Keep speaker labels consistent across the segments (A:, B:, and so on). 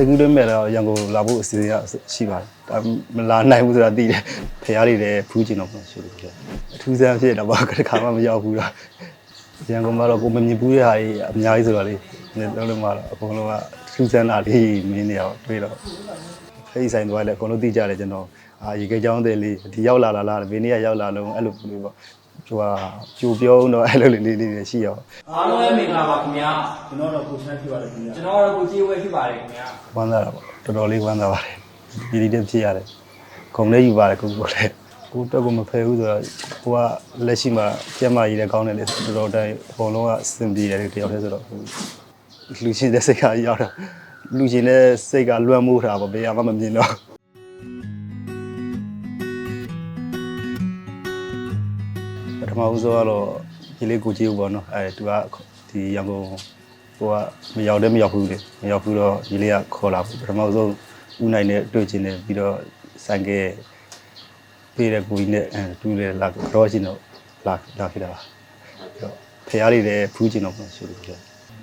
A: စိတ်ကူးတွင်းမဲ့တော့ရန်ကုန်လာဖို့အစီအစဉ်ကရှိပါတယ်ဒါမလာနိုင်ဘူးဆိုတာသိတယ်ဖရားတွေလည်းဖူးကျင်တော့မှရှိတယ်ဖြစ်အထူးဆန်းဖြစ်တော့ဘာတစ်ခါမှမရောက်ဘူးတော့ရန်ကုန်မှာတော့ကိုမမြင်ဘူးတဲ့ဟာကြီးအများကြီးဆိုတော့လေလုံးလုံးမှာတော့အကုန်လုံးကထူးဆန်းတာလေးမင်းနေတော့တွေ့တော့ဖိတ်ဆိုင်သွားလဲအကုန်လုံးသိကြတယ်ကျွန်တော်အာရေခဲချောင်းတဲ့လေးဒီရောက်လာလာလားဘယ်နေ့ရောက်လာလုံးအဲ့လိုမျိုးပေါ့ ဟိုဟာကြိုပြောတော့အဲ့လိုလေးလေးလေးရှိရော
B: အားလုံးပဲမင်္ဂလာပါခင်ဗျာ
C: ကျွန်တော်တော့ကိုချမ်းဖြစ်ပါတယ်ခင်ဗျာ
B: ကျွန်တော်ကတော့ကိုကြည်ဝဲဖြစ်ပါတယ်ခင်ဗျာ
A: ဝမ်းသာတာပေါ့တော်တော်လေးဝမ်းသာပါတယ်ပြည်ပြည်တက်ဖြစ်ရတယ်ခုံလေးယူပါတယ်ကိုကိုလည်းကိုတက်ကိုမဖယ်ဘူးဆိုတော့ကိုကလက်ရှိမှာကျက်မကြီးလည်းကောင်းတယ်လေတော်တော်တိုင်းအကုန်လုံးကအဆင်ပြေတယ်တယောက်တည်းဆိုတော့လူချင်းတဲ့စိတ်ကရောက်တာလူချင်းတဲ့စိတ်ကလွှမ်းမိုးတာပေါ့ဘယ်မှမမြင်တော့ မဦးဆုံးကတော့ဒီလေးကိုကြည့်ဦးပေါ့နော်အဲသူကဒီရန်ကုန်ဟိုကမရောက်တယ်မရောက်ဘူးလေမရောက်ဘူးတော့ဒီလေးကခေါ်လာပထမဆုံးဦးနိုင်နဲ့တွေ့ချင်တယ်ပြီးတော့ဆိုင်ကဲပေးတဲ့ကိုကြီးနဲ့အဲတူတယ်လာတော့ချင်တော့လာလာခဲ့တာပါပြီးတော့ဖရားတွေလည်းဖူးချင်တော့မှရှိတယ်ပြ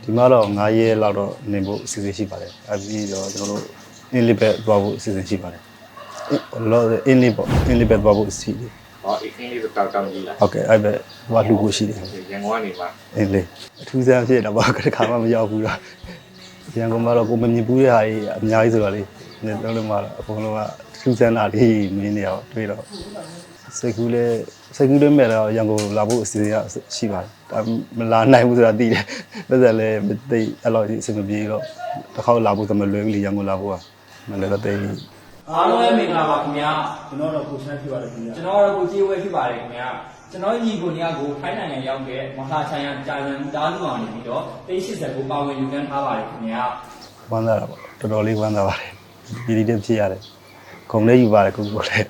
A: ဒီမှာတော့9ရက်လောက်တော့နေဖို့အစီအစဉ်ရှိပါတယ်အဲပြီးတော့ကျွန်တော်တို့အင်းလစ်ဘက်သွားဖို့အစီအစဉ်ရှိပါတယ်လောအင်းလစ်ပေါ့အင်းလစ်ဘက်သွားဖို့အစီအစဉ်
D: ဟောအင်းလေးတော့တောက်တောင်းကြီးလား
A: ဟုတ်ကဲ့အဲ့ဘက်ဟိုကလူကိုရှိတယ်
D: ရန်ကုန်ကနေမှ
A: အင်းလေအထူးဆန်းဖြစ်တော့ဘာတစ်ခါမှမရောက်ဘူးတော့ရန်ကုန်မှာတော့ကိုမမြင်ဘူးတဲ့ဟာကြီးအများကြီးဆိုတော့လေလုံးလုံးမှာတော့အကုန်လုံးကထူးဆန်းတာလေးမင်းနေတော့တွေ့တော့စိတ်ကူးလဲစိတ်ကူးတွင်းမဲ့တော့ရန်ကုန်လာဖို့အစီအစဉ်ကရှိပါတယ်ဒါမလာနိုင်ဘူးဆိုတာသိတယ်ပတ်သက်လဲမသိအဲ့လိုအဆင်မပြေတော့တစ်ခေါက်လာဖို့သမလွယ်ဘူးလေရန်ကုန်လာဖို့ကမလဲတော့တိတ်
B: အားလုံးပဲမင်္ဂလာပါခင်ဗျာ
C: ကျွန်တော်တော့ကိုချမ်းဖြစ်ပါတယ်ခင်ဗျာ
B: ကျွန်တော်ကတော့ကိုကြည်ဝဲဖြစ်ပါတယ်ခင်ဗျာကျွန်တော်ညီကိုညကိုထိုင်းနိုင်ငံရောက်တဲ့မဟာချိုင်ယန်ဂျာမန်တားလူအောင်နေပြီးတော့380ကိုပါဝင်ယူခံထားပါတယ်ခင်ဗျာ
A: ဝမ်းသာတာပေါ့တော်တော်လေးဝမ်းသာပါတယ်ပြည်ပြည်တက်ဖြစ်ရတယ်ခုံလေးယူပါတယ်ကိုကိုလည်း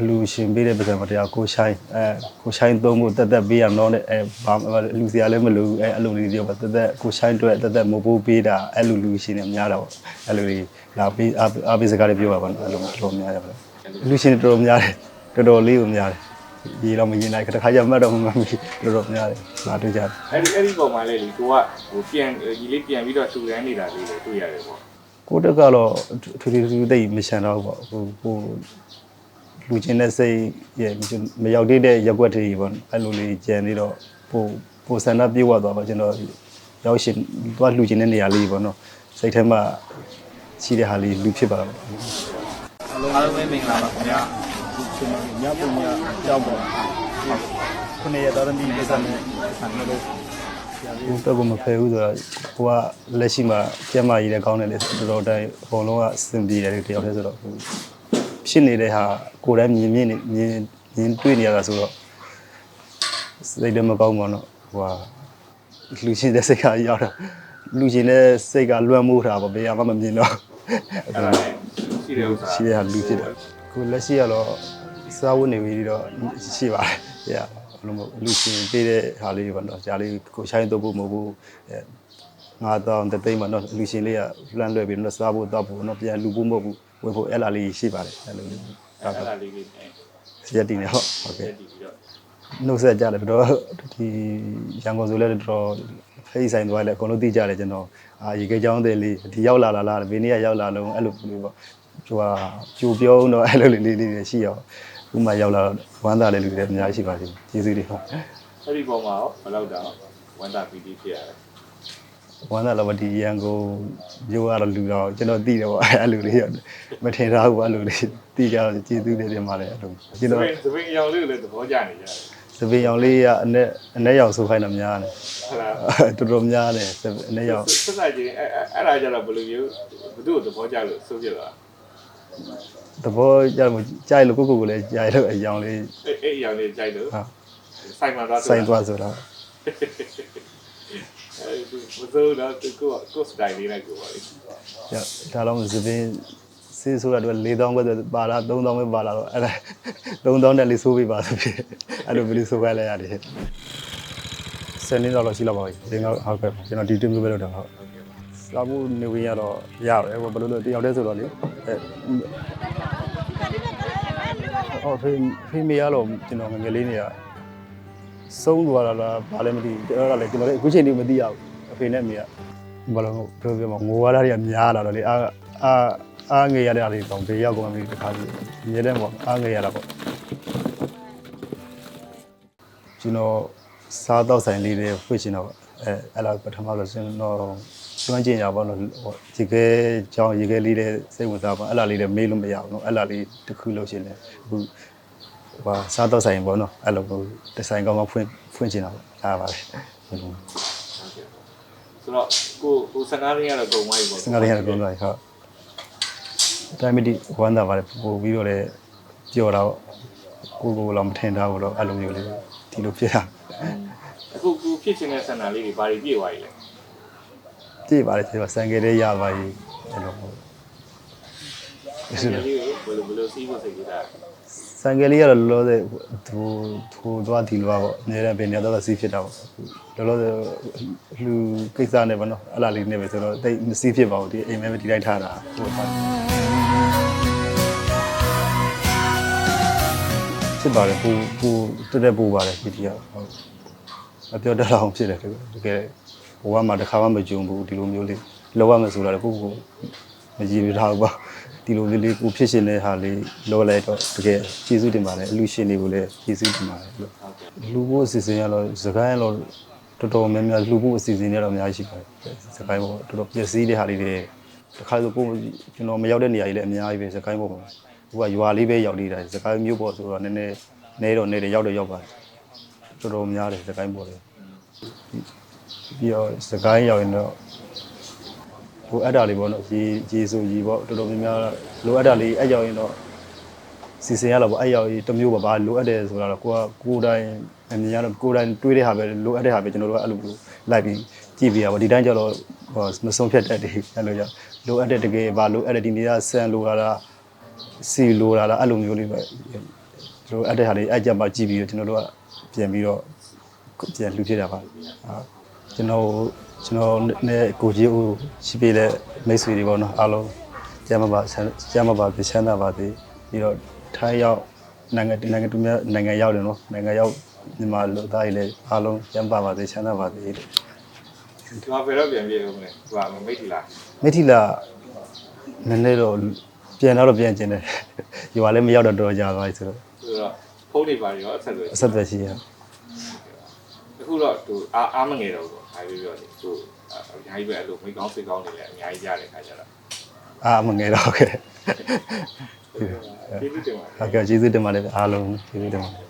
A: အလူရှင်ပေးတဲ့ပစံမတရားကိုဆိုင်အဲကိုဆိုင်သုံးဖို့တက်တက်ပေးရတော့တဲ့အဲဘာလူစရာလည်းမလိုဘူးအဲအလူလေးတွေပေါ့တက်တက်ကိုဆိုင်အတွက်တက်တက်မဖို့ပေးတာအဲလူလူရှင်တွေများတာပေါ့အဲလူတွေလာပေးအားအားပေးစကားတွေပြောပါပါအဲလိုတော်တော်များရပါလူရှင်တွေတော်တော်များတယ်တော်တော်လေးကိုများတယ်ဒီတော့မရင်နိုင်တစ်ခါကျမှတ်တော့မမှတ်မိတော်တော်များတယ်လာတွေ့ကြတယ်
D: အဲ့ဒီအဲ့ဒီပုံမှာလေဒီကိုကဟိုပြန်ဒီလေးပြန်ပြီးတော့ထူရမ်းနေတာလေးတွေတွေ့ရတယ်ပေါ့
A: ကိုတက်ကတော့ထူထူထူတိတ်မရှန်တော့ဘူးပေါ့ဟိုဟို လူချင်းတဲ့စိတ်ရဲ့မရောက်သေးတဲ့ရက်ွက်တွေပေါ့အဲ့လိုလေးကြံနေတော့ပိုပိုဆန္ဒပြေဝသွားပါကျွန်တော်ရောက်ရှင်သွားလူချင်းတဲ့နေရာလေးပေါ့နော်စိတ်ထဲမှာရှိတဲ့ဟာလေးလူဖြစ်ပါတော့
B: အားလုံးပဲမင်္ဂလာပါခင်ဗျာ
C: ကျွန်တော်ညပုံညကြောက်ပါခုနှစ်ရက်တော်သမီးလေးစမ်းဆန်လို့
A: ဟိုတက်ကိုမဖယ်ဘူးဆိုတော့ဟိုကလက်ရှိမှာကျက်မကြီးလည်းကောင်းတယ်လေတော်တော်တိုင်းအကုန်လုံးကအဆင်ပြေတယ်တယောက်တည်းဆိုတော့ဟို ဖြစ်နေတဲ့ဟာကိုယ်တိုင်မြင်မြင်နေမြင်မြင်တွေ့နေရတာဆိုတော့စိတ်လည်းမကောင်းပါတော့ဟိုကလူချင်းတဲ့စိတ်ကရောက်တာလူချင်းတဲ့စိတ်ကလွှမ်းမိုးတာပေါ့ဘယ်မှမမြင်တော့
D: အဲ့ဒါလည်းရှိတဲ့ဥစ္စာ
A: ရှိတဲ့ဟာလူဖြစ်တယ်ကိုလက်ရှိကတော့စားဝတ်နေပြီးတော့ရှိပါတယ်။ဟဲ့ဘလို့မဟုတ်လူချင်းပေးတဲ့ဟာလေးပေါ့နော်။ဂျာလေးကိုဆိုင်တော့ဖို့မဟုတ်ဘူး။အဲငါတော့တသိမ်းမှာနော်လူချင်းလေးကလမ်းလွှဲပြီးတော့စားဖို့တော့ဖို့နော်ပြန်လူဖို့မဟုတ်ဘူး။ ဝင်ဖို့အဲ့လာလေးရှိပါတယ်အဲ့လိုမျိုး။ဒါ
D: အဲ့
A: က
D: ဒါလေးလေးနဲ့
A: ရက်တည်နေဟုတ်ဟုတ်ကဲ့
D: ဒီပြီးတော့
A: နှုတ်ဆက်ကြတယ်တော့ဒီရန်ကုန်ဆိုလဲတော်တော်ဖိတ်ဆိုင်သွားလဲအကုန်လုံးသိကြတယ်ကျွန်တော်အာရေခဲချောင်းတဲ့လေးဒီရောက်လာလာလားဘယ်နေ့ရောက်လာလုံးအဲ့လိုမျိုးပေါ့ဟိုဟာကြိုပြောတော့အဲ့လိုလေးလေးလေးရှိရောဥမာရောက်လာတော့ဝမ်းသာတဲ့လူတွေအများကြီးရှိပါသေးကျေးဇူးတွေပါ
D: အဲ့ဒီပုံမှာရောဘယ်လောက်တောင်ဝန်တာပီတီဖြစ်ရတယ်
A: ဝမ်းသာတော့ဒီရန်ကုန်မျိုးကတော့လူတော့ကျွန်တော်သိတယ်ပေါ့အဲ့လိုလေးမထင်ထားဘူးအဲ့လိုလေးသိကြတော့ကျေးဇူးတွေတင်ပါတယ်အဲ့လိုကျွန်တော်
D: သပင်းအရောင်လေးကိုလည်းသဘောကျနေကြတယ်
A: စပင်ရောင်လေးကအနဲ့အနဲ့ရောင်ဆိုခိုင်းတာများတယ်
D: ဟုတ်လား
A: တော်တော်များတယ်အနဲ့ရောင်
D: ဆက်ဆက်ချင်းအဲ့အဲ့ဒါကြတော့ဘယ်လိုမျိုးဘသူ့ကိုသဘောကျလို့ဆိုပြလာ
A: သဘောကျလို့ကြိုက်လို့ကိုကိုကိုလည်းကြိုက်လို့အယောင်လေး
D: အဲ့အဲ့အရောင်လေးကြိုက်လို့
A: ဟာ
D: ဆိုင်မှာသွား
A: စိုင်းသွားဆိုတာ
D: အဲ့ဒီမစိုးတော့ကိုကိုစတိုင်လေးနဲ့ကိုပါလေ
A: ညဒါတော့စပင်းစေးဆိုတာတော့4000ပဲပါလာ3000ပဲပါလာတော့အဲ့ဒါ3000နဲ့လေးဆိုးပေးပါဆိုပြီးအဲ့လိုမျိုးလေးဆိုးခိုင်းလိုက်ရတယ်ဆယ်နှစ်လောက်ရှိလောက်ပါပြီဒီတော့ဟုတ်ကဲ့ကျွန်တော်ဒီတင်မျိုးပဲလုပ်တာဟုတ်စာမှုနေဝင်ရတော့ရတယ်ဘယ်လိုလဲတယောက်တည်းဆိုတော့လေအဲအော်ဖေဖေမေရတော့ကျွန်တော်ငငယ်လေးနေရ ဆုံးသွားတာလားဘာလည်းမသိဘူးအဲ့ဒါလည်းကျွန်တော်လည်းအခုချိန်ထိမသိရဘူးအဖေနဲ့အမေက ဘာလို့ပြောပြမငိုရတာတွေကများလာတော့လေအာအာအားငယ်ရတဲ့အားတွေတော့ဘေးရောက်ကုန်ပြီတခါကြီးအမြဲတမ်းပေါ့အားငယ်ရတာပေါ့ကျွန်တော်စားတော့ဆိုင်လေးတွေဖွင့်ချင်တော့အဲအဲ့လိုပထမဆုံးကျွန်တော်ကျွမ်းကျင်ရပါတော့ဟိုဒီကဲကြောင်းရေခဲလေးတွေစိတ်ဝင်စားပါအဲ့လားလေးတွေမေးလို့မရဘူးเนาะအဲ့လားလေးတစ်ခုလို့ရှင်လေအခု ဟိုစားတော့ဆိုင်ပေါ့နော်အဲ့လိုကိုဒီဇိုင်းကောင်းကောင်းဖွင့်ဖွင့်ချင်တာပေါ့ဒါပါပဲ
D: ဆိုတော့ကိုကိုစကားလေးရတော့ကုန်သွားပြီ
A: ပေါ့စကားလေးရတော့ကုန်သွားပြီဟုတ်တိုင်းမီဒီဝမ်းသာပါတယ်ပို့ပြီးတော့လည်းကြော်တာပေါ့ကိုကိုလောမထင်တာပေါ့တော့အဲ့လိုမျိုးလေးဒီလိုဖြစ်တာ
D: အခုကိုဖြစ်ချင်တဲ့ဆန္ဒလေးတွေဘာတွေပြည့်သွားပြီလဲ
A: ပြည့်ပါတယ်ပြည့်ပါစံကလေးရပါပြီအဲ့လိုပေါ့
D: ဆန္ဒလေးကိုဘယ်လိုဘယ်လိုစီးဖို့စိတ်ကြတာ
A: စံကလေးကတော့လောလောဆယ်သူသူသွားဒီလိုပါပေါ့အများနဲ့ပဲနေတော့စီးဖြစ်တာပေါ့လောလောဆယ်လူကိစ္စနဲ့ပေါ့နော်အဲ့လာလေးနဲ့ပဲဆိုတော့တိတ်မစီးဖြစ်ပါဘူးဒီအိမ်မဲပဲဒီတိုင်းထားတာဟုတ်ပါဖြစ်ပါတယ်ပူပူတက်တက်ပူပါတယ်ဒီတီကဟုတ်မပြောတတ်အောင်ဖြစ်တယ်တကယ်ဘဝမှာတစ်ခါမှမကြုံဘူးဒီလိုမျိုးလေးလောရမယ်ဆိုတာလည်းကိုကိုမကြည့်ရထားဘူးပေါ့ ဒီလိုလေးလေးကိုဖြစ်ရှင်တဲ့ဟာလေးလောလိုက်တော့တကယ်ကျေးဇူးတင်ပါတယ်အလူရှင်တွေကိုလည်းကျေးဇူးတင်ပါတယ်လို့
D: ဟုတ်ကဲ့
A: လူဖို့အစီအစဉ်ရတော့စကိုင်းတော့တော်တော်များများလူဖို့အစီအစဉ်တွေတော့အများကြီးရှိပါတယ်စကိုင်းပေါ်တော်တော်ပျက်စီးတဲ့ဟာလေးတွေတစ်ခါဆိုကိုကျွန်တော်မရောက်တဲ့နေရာကြီးလည်းအများကြီးပဲစကိုင်းပေါ်မှာဟိုကရွာလေးပဲရောက်နေတာစကိုင်းမြို့ပေါ်ဆိုတော့နည်းနည်းနေတော့နေတယ်ရောက်တော့ရောက်ပါတယ်တော်တော်များတယ်စကိုင်းပေါ်တယ်ပြီးတော့စကိုင်းရောက်ရင်တော့ ဟိုအဲ့ဒါလေးပေါ့နော်ရေရေဆိုရေပေါ့တော်တော်များများလိုအပ်တာလေးအဲ့ရောက်ရင်တော့စီစဉ်ရတော့ဗောအဲ့ရောက်ကြီးတစ်မျိုးပါဘာလိုအပ်တယ်ဆိုတာတော့ကိုကကိုယ်တိုင်အမြင်ရတော့ကိုယ်တိုင်တွေးတဲ့ဟာပဲလိုအပ်တဲ့ဟာပဲကျွန်တော်တို့ကအဲ့လိုလိုက်ပြီးကြည့်ပြရပါဒီတိုင်းကျတော့ဟောမဆုံးဖြတ်တတ်တယ်အဲ့လိုကြောင့်လိုအပ်တဲ့တကယ်ဘာလိုအပ်တဲ့ဒီနေ့ကဆန်လိုလာတာစီလိုလာတာအဲ့လိုမျိုးလေးပဲလိုအပ်တဲ့ဟာလေးအဲ့ကြမှာကြည့်ပြီးတော့ကျွန်တော်တို့ကပြန်ပြီးတော့ပြန်လူဖြစ်တာပါဟုတ် ကျွန်တော်ကျွန်တော်နဲ့ကိုကြီးဦးရှိပေးတဲ့မိတ်ဆွေတွေပေါ့နော်အားလုံးကျမ်းမပါကျမ်းမပါပြချမ်းသာပါသေးပြီးတော့ထိုင်းရောက်နိုင်ငံနိုင်ငံတူများနိုင်ငံရောက်တယ်နော်နိုင်ငံရောက်မြန်မာလူသားတွေလည်းအားလုံးကျမ်းပါပါသေးချမ်းသာပါသေး
D: ဒီမှာဘယ်တော့ပြန်ပြေဦးမလဲဟိုကမိတ်ထီလား
A: မိထီလာနည်းနည်းတော့ပြန်တော့ပြန်ကျင်တယ်ဒီပါလည်းမရောက်တော့တော်ကြသွားပြီဆိုတော့
D: ဆိုတော့ဖုန်းတွေပါရောအဆက်တွေ
A: အဆက်အသွယ်ရှိရ
D: အခုတော့သူအားအားမငယ်တော့ဘူးဒါပြောပြောလေသူအများကြီးပဲအဲ့လိုမိကောင်းစိတ်ကောင်းတွေလည်းအများကြီးရတယ်ခါကြတော့
A: အာမငယ်တော့ခဲ့
D: ကျေးဇူးတင်ပါတယ်
A: ဟုတ်ကဲ့ကျေးဇူးတင်ပါတယ်အားလုံးကျေးဇူးတင်ပါတယ်